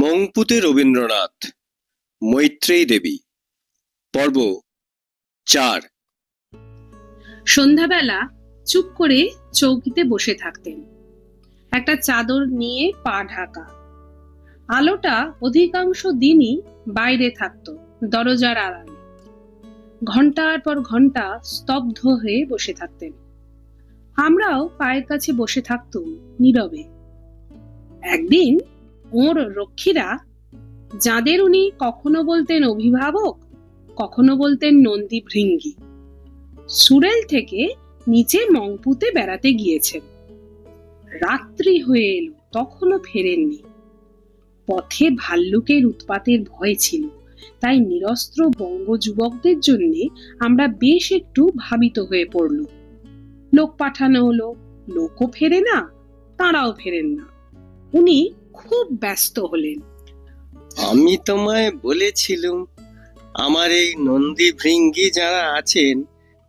মংপুতে রবীন্দ্রনাথ, মৈত্রেয়ী দেবী। পর্ব চার। সন্ধ্যাবেলা চুপ করে চৌকিতে বসে থাকতেন। একটা চাদর নিয়ে পা ঢাকা। আলোটা অধিকাংশ দিনই বাইরে থাকতো দরজার আড়ালে। ঘণ্টার পর ঘণ্টা স্তব্ধ হয়ে বসে থাকতেন। আমরাও পায়ের কাছে বসে থাকতুম নীরবে। একদিন ওর রক্ষীরা, যাদের উনি কখনো বলতেন অভিভাবক, কখনো বলতেন নন্দী ভৃঙ্গি, সুরেল থেকে নিচে মংপুতে বেড়াতে গিয়েছেন রাত্রি হয়ে এলো, তখনও ফেরেননি। পথে ভাল্লুকের উৎপাতের ভয় ছিল, তাই নিরস্ত্র বঙ্গ যুবকদের জন্য আমরা বেশ একটু ভাবিত হয়ে পড়ল। লোক পাঠানো হলো, লোকও ফেরে না, তাঁরাও ফেরেন না। উনি খুব ব্যস্ত হলেন। আমি তোমায় বলেছিলুম আমার এই নন্দী ভৃঙ্গি যারা আছেন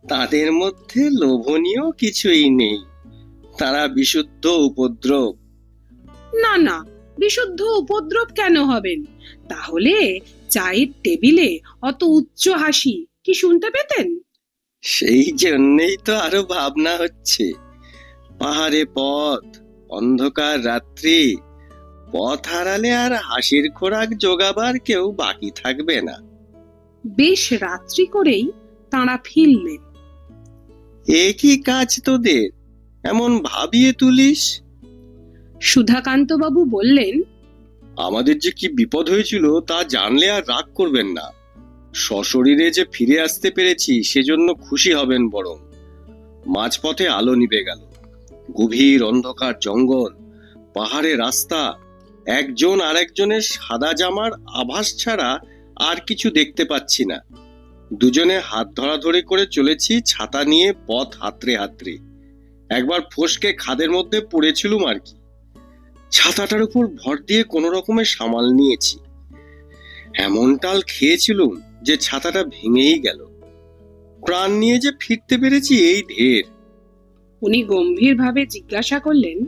তাদের মধ্যে লোভনীয় কিছুই নেই। তারা বিশুদ্ধ উপদ্রব। না না বিশুদ্ধ উপদ্রব কেন হবেন? তাহলে চায়ের টেবিলে অত উচ্চ হাসি কি শুনতে পেতেন? সেই জন্যেই তো আরও ভাবনা হচ্ছে। পাহাড়ে পথ অন্ধকার রাত্রি পথ হারালে আর হাসির খোরাক জোগাবার কেউ বাকি থাকবে না। বেশ রাত্রি করেই তাঁরা ফিরলেন একই কাজ তোদের? এমন ভাবিয়ে তুলিস? সুধাকান্ত বাবু বললেন আমাদের যে কি বিপদ হয়েছিল তা জানলে আর রাগ করবেন না। সশরীরে যে ফিরে আসতে পেরেছি সেজন্য খুশি হবেন বরং। মাঝপথে আলো নিভে গেল। গভীর অন্ধকার জঙ্গল পাহাড়ে রাস্তা একজন আরেকজনের সাদা জামার আভাস ছাড়া আর কিছু দেখতে পাচ্ছি না। দুজনে হাত ধরাধরি করে চলেছি ছাতা নিয়ে পথ হাতড়ে হাতড়ে। একবার ফসকে খাদের মধ্যে পড়েছিলুম আর কি। ছাতাটার উপর ভর দিয়ে কোনো রকমের সামাল নিয়েছি। এমন টাল খেয়েছিলুম যে ছাতাটা ভেঙেই গেল। প্রাণ নিয়ে যে ফিরতে পেরেছি এই ঢের। উনি গম্ভীরভাবে জিজ্ঞাসা করলেন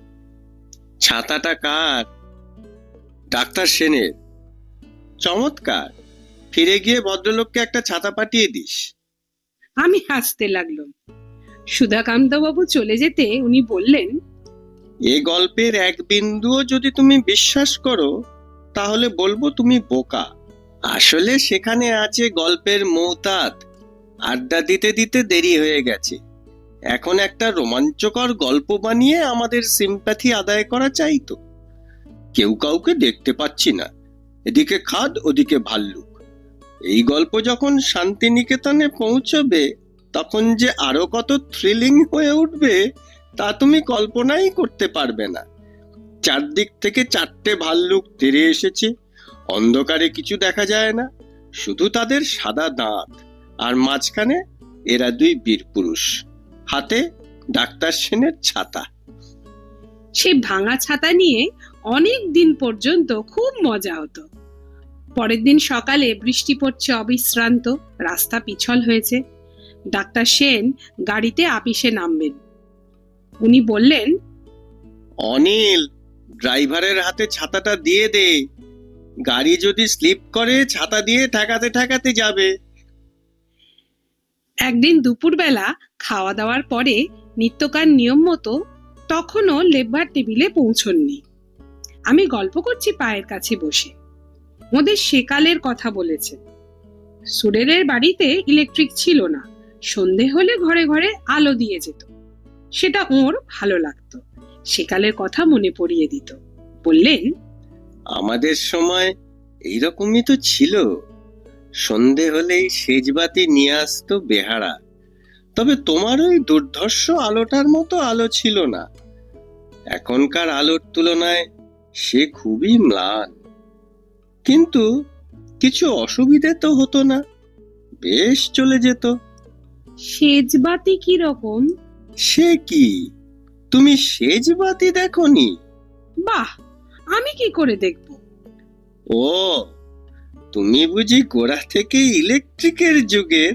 ছাতাটা কার? ডাক্তার সেনের। চমৎকার। ফিরে গিয়ে ভদ্রলোককে একটা ছাতা পাঠিয়ে দিস। আমি হাসতে লাগলাম। সুধাকান্ত বাবু চলে যেতে উনি বললেন এ গল্পের এক বিন্দুও যদি তুমি বিশ্বাস করো তাহলে বলব তুমি বোকা। আসলে সেখানে আছে গল্পের মৌতাত। আড্ডা দিতে দিতে দেরি হয়ে গেছে। এখন একটা রোমাঞ্চকর গল্প বানিয়ে আমাদের সিম্প্যাথি আদায় করা চাই তো। কেউ কাউকে দেখতে পাচ্ছি না। এদিকে খাদ, ওদিকে ভাল্লুক। এই গল্প যখন শান্তিনিকেতনে পৌঁছবে, তখন যে আরও কত থ্রিলিং হয়ে উঠবে, তা তুমি কল্পনাই করতে পারবে না। চারদিক থেকে চারটে ভাল্লুক তেরে এসেছে। অন্ধকারে কিছু দেখা যায় না। শুধু তাদের সাদা দাঁত, আর মাঝখানে এরা দুই বীর পুরুষ হাতে ডাক্তার সেনের ছাতা। সেই ভাঙা ছাতা নিয়ে অনেক দিন পর্যন্ত খুব মজা হতো। পরের দিন সকালে বৃষ্টি পড়ছে অবিশ্রান্ত রাস্তা পিছল হয়েছে। ডাক্তার সেন গাড়িতে আপিসে নামবেন। উনি বললেন অনিল ড্রাইভারের হাতে ছাতাটা দিয়ে দে। গাড়ি যদি স্লিপ করে ছাতা দিয়ে ঠেকাতে ঠেকাতে যাবে। একদিন দুপুরবেলা খাওয়া দাওয়ার পরে নিত্যকার নিয়ম মতো তখনও লেবার টেবিলে পৌঁছননি। আমি গল্প করছি পায়ের কাছে বসে। ওদের সেকালের কথা বলেছে। সুরেরের বাড়িতে ইলেকট্রিক ছিল না। সন্ধে হলে ঘরে ঘরে আলো দিয়ে যেত। সেটা ওর ভালো লাগতো। সেকালের কথা মনে পড়িয়ে দিত। বললেন, আমাদের সময় এইরকমই তো ছিল। সন্ধে হলেই সেজবাতি নিয়ে আসতো বেহারা। তবে তোমার ওই দুর্ধর্ষ আলোটার মতো আলো ছিল না। এখনকার আলোর তুলনায় সে খুবই ম্লান। কিন্তু কিছু অসুবিধে তো হতো না বেশ চলে যেত। সেজবাতি কি রকম সে কি? তুমি সেজবাতি দেখনি? বাহ আমি কি করে দেখব? ও তুমি বুঝি গোড়া থেকে ইলেকট্রিকের যুগের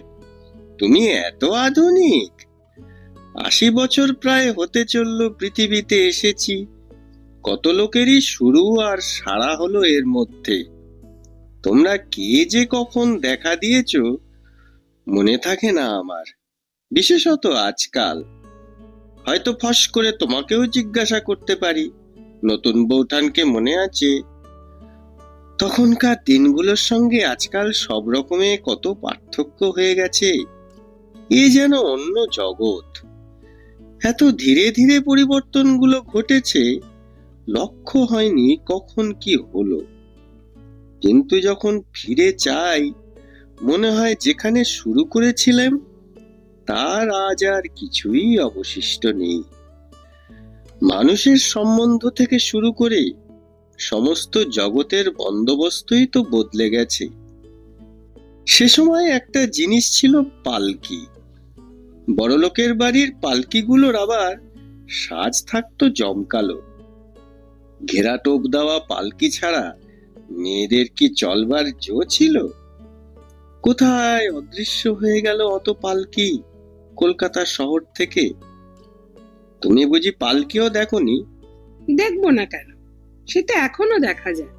তুমি এত আধুনিক। আশি বছর প্রায় হতে চলল পৃথিবীতে এসেছি। কত লোকেরই শুরু আর সারা হলো এর মধ্যে। তোমরা কে যে কখন দেখা দিয়েছ, মনে থাকে না আমার। বিশেষত আজকাল। হয়তো ফস করে তোমাকেও জিজ্ঞাসা করতে পারি। নতুন বৌঠানকে মনে আছে। তখনকার দিনগুলোর সঙ্গে আজকাল সব রকমে কত পার্থক্য হয়ে গেছে। এ যেন অন্য জগৎ। এত ধীরে ধীরে পরিবর্তনগুলো ঘটেছে, লক্ষ্য হয়নি কখন কি হলো। কিন্তু যখন ফিরে চাই মনে হয় যেখানে শুরু করেছিলাম, তার আজ আর কিছুই অবশিষ্ট নেই। মানুষের সম্বন্ধ থেকে শুরু করে সমস্ত জগতের বন্দোবস্তই তো বদলে গেছে। সে সময় একটা জিনিস ছিল পালকি। বড়লোকের বাড়ির পালকিগুলোর আবার সাজ থাকতো জমকালো। ঘেরা টোপ দেওয়া পালকি ছাড়া মেয়েদের কি চলবার জো ছিল? কোথায় অদৃশ্য হয়ে গেল অত পালকি কলকাতা শহর থেকে? তুমি বুঝি পালকিও দেখনি? দেখব না কেন? সেটা এখনও দেখা যায়।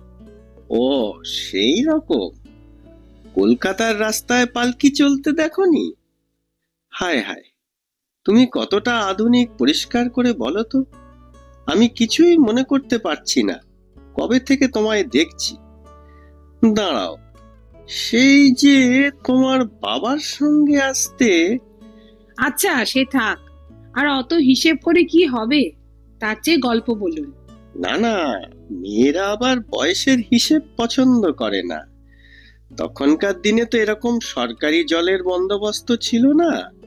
ও সেই রকম। কলকাতার রাস্তায় পালকি চলতে দেখনি? হায় হায় তুমি কতটা আধুনিক পরিষ্কার করে বলো তো? আমি কিছুই মনে করতে পারছি না কবে থেকে তোমায় দেখছি? দাঁড়াও সেই যে তোমার বাবার সঙ্গে আসতে আচ্ছা সে থাক আর অত হিসেব করে কি হবে? তার চেয়ে গল্প বলুন। না না মেয়েরা আবার বয়সের হিসেব পছন্দ করে না। তখনকার দিনে তো এরকম সরকারি জলের বন্দোবস্ত ছিল না।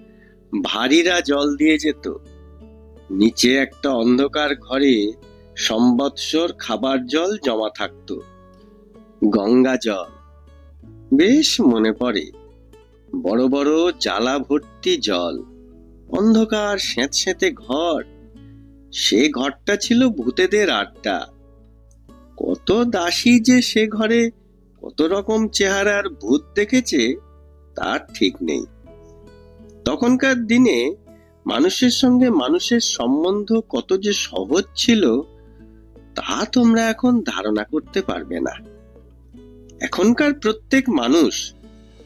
ভারীরা জল দিয়ে যেত। নিচে একটা অন্ধকার ঘরে সম্বৎসর খাবার জল জমা থাকতো। গঙ্গা জল। বেশ মনে পড়ে। বড় বড় জ্বালা ভর্তি জল। অন্ধকার স্যাঁতস্যাঁতে ঘর। সে ঘরটা ছিল ভূতেদের আড্ডা। কত দাসী যে সে ঘরে কত রকম চেহারার ভূত দেখেছে, তার ঠিক নেই। তখনকার দিনে মানুষের সঙ্গে মানুষের সম্বন্ধ কত যে সহজ ছিল, তা তোমরা এখন ধারণা করতে পারবে না। এখনকার প্রত্যেক মানুষ,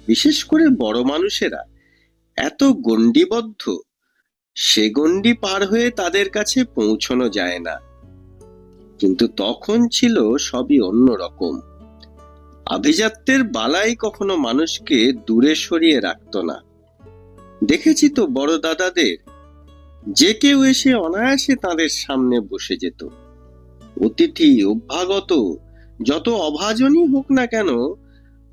বিশেষ করে বড় মানুষেরা, এত গণ্ডিবদ্ধ, সে গণ্ডি পার হয়ে তাদের কাছে পৌঁছানো যায় না। কিন্তু তখন ছিল সবই অন্য রকম আভিজাত্যের বালাই কখনো মানুষকে দূরে সরিয়ে রাখতো না। দেখেছি তো বড় দাদাদের। যে কেউ এসে অনায়াসে তাদের সামনে বসে যেত। অতিথি, অভ্যাগত, যত অভাজনই হোক না কেন,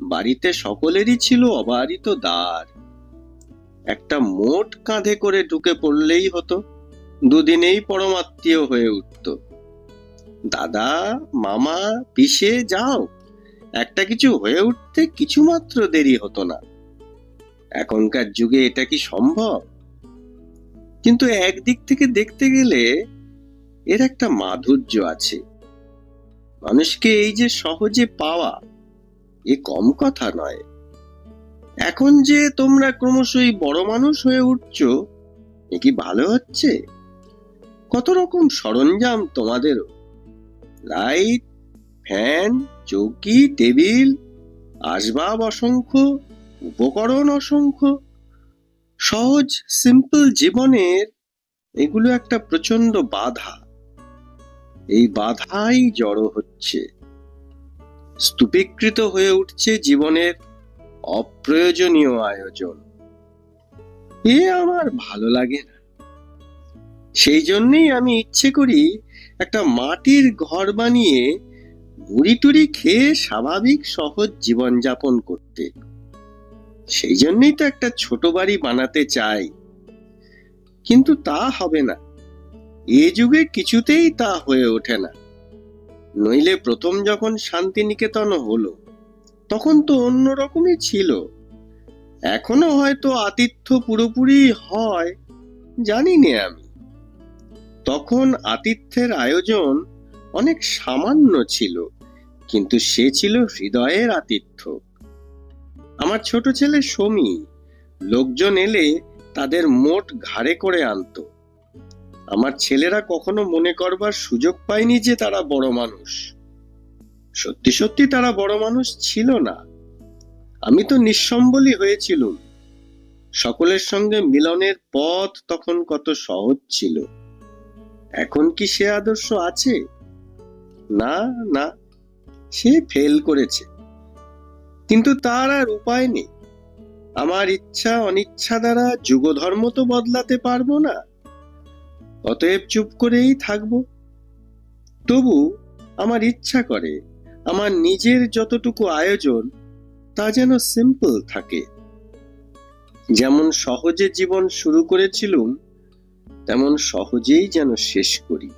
বাড়িতে সকলেরই ছিল অবারিত দ্বার। একটা মোট কাঁধে করে ঢুকে পড়লেই হতো। দুদিনেই পরমাত্মীয় হয়ে উঠত। দাদা, মামা, পিসে, যাও। একটা কিছু হয়ে উঠতে কিছুমাত্র দেরি হতো না। এখনকার যুগে এটা কি সম্ভব? কিন্তু একদিক থেকে দেখতে গেলে এর একটা মাধুর্য আছে। মানুষকে এই যে সহজে পাওয়া, এ কম কথা নয়। এখন যে তোমরা ক্রমশই বড় মানুষ হয়ে উঠছো, এ কি ভালো হচ্ছে? কত রকম সরঞ্জাম তোমাদেরও লাইট, ফ্যান, চৌকি, টেবিল, আসবাব অসংখ্য উপকরণ অসংখ্য। সহজ সিম্পল জীবনের এগুলো একটা প্রচণ্ড বাধা। এই বাধাই জড়ো হচ্ছে। স্তূপীকৃত হয়ে উঠছে জীবনের অপ্রয়োজনীয় আয়োজন। এ আমার ভালো লাগে না। সেই জন্যই আমি ইচ্ছে করি একটা মাটির ঘর বানিয়ে মুড়ি টুড়ি খেয়ে স্বাভাবিক সহজ জীবনযাপন করতে। সেই জন্যই তো একটা ছোট বাড়ি বানাতে চাই। কিন্তু তা হবে না। এ যুগে কিছুতেই তা হয়ে ওঠে না। নইলে প্রথম যখন শান্তিনিকেতন হলো, তখন তো অন্য রকমই ছিল। এখনও হয়তো আতিথ্য পুরোপুরি হয় জানি নে আমি। তখন আতিথ্যের আয়োজন অনেক সামান্য ছিল, কিন্তু সে ছিল হৃদয়ের আতিথ্য। আমার ছোট ছেলে সমী। লোকজন এলে তাদের মোট ঘাড়ে করে আনতো। আমার ছেলেরা কখনো মনে করবার সুযোগ পায়নি যে তারা বড় মানুষ। সত্যি সত্যি তারা বড় মানুষ ছিল না। আমি তো নিঃসম্বলই হয়েছিলুম। সকলের সঙ্গে মিলনের পথ তখন কত সহজ ছিল। এখন কি সে আদর্শ আছে? না না, সে ফেল করেছে। কিন্তু তার আর উপায় নেই। আমার ইচ্ছা অনিচ্ছা দ্বারা যুগধর্ম তো বদলাতে পারব না। অতএব চুপ করেই থাকব। তবু আমার ইচ্ছা করে, আমার নিজের যতটুকু আয়োজন, তা যেন সিম্পল থাকে। যেমন সহজে জীবন শুরু করেছিলুম, তেমন সহজেই যেন শেষ করি।